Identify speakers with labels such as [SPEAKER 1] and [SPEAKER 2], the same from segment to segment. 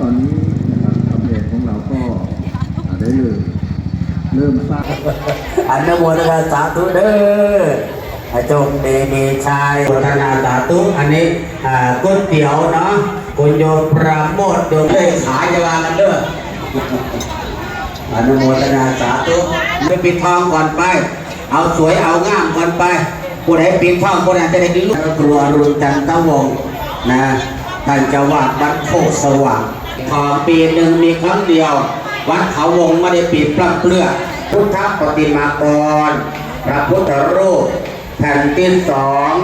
[SPEAKER 1] ตอนนี้นะครับตำแหน่งของเราก็ได้เริ่มเริ่มสร้าง
[SPEAKER 2] อันุโมทนาสาธุเด้ออาจงดีมีชัยโมทนาสาธุอันนี้ก๋วยเตี๋ยวเนาะคุณโยมประโมทโยมได้ขายจะวากันเด้ออนุโมทนาสาธุไปปิดทองก่อนไป เอาสวยเอางามก่อนไปผู้ใดปิดทองผู้นั้นจะได้กินลูกครัวรุณจันทวงศ์นะท่านจะวาดวัดโคสว่าง ทอปีหนึ่งมีครั้งเดียว วัดเขาวงไม่ได้ปิดปลักเปลือกพุทธปฏิมากร พระพุทธรูปแผ่นที่สอง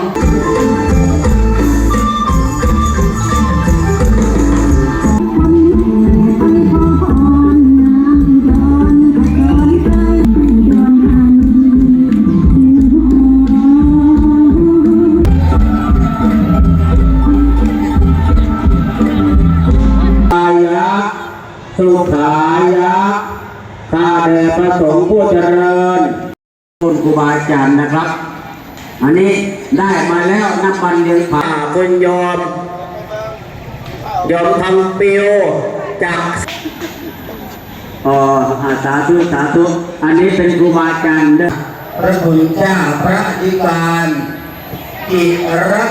[SPEAKER 2] สุขายะข้าแด่พระสงฆ์ผู้เจริญคุณครูบาอาจารย์นะครับ อันนี้ได้มาแล้วนับวันเดือนผ่าคุณยอม ยอมทำปิวจากอ๋ออาสาธุสาธุ อันนี้เป็นครูบาอาจารย์เด้อพระคุณเจ้าพระอธิการกิรัต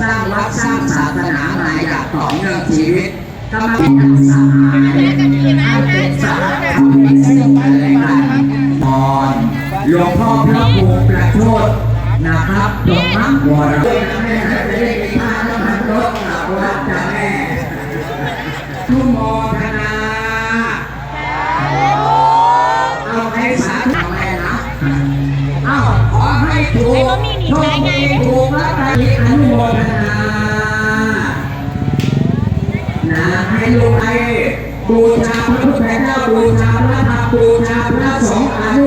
[SPEAKER 2] สร้างวัดสร้างศาสนามาอย่างต่อเนื่องชีวิตกำลังเป็นสหายเป็นสหายเป็นสิ่งอะไรกันพรหลวงพ่อพระครูประโชดนะครับหลวงพ่อวรแม่จะได้มีพาน้ำมันรถกลับวัดจ้ะแม่ทุโมทนาเอาให้สาธุแม่นะเอาข อให้ถูกโชคดีถูกและได้อนุโมทนานะให้ลูกไอ้บูชาพระพุทธเจ้าบูชาพระธรรมบูชาพระสงฆ์อนุ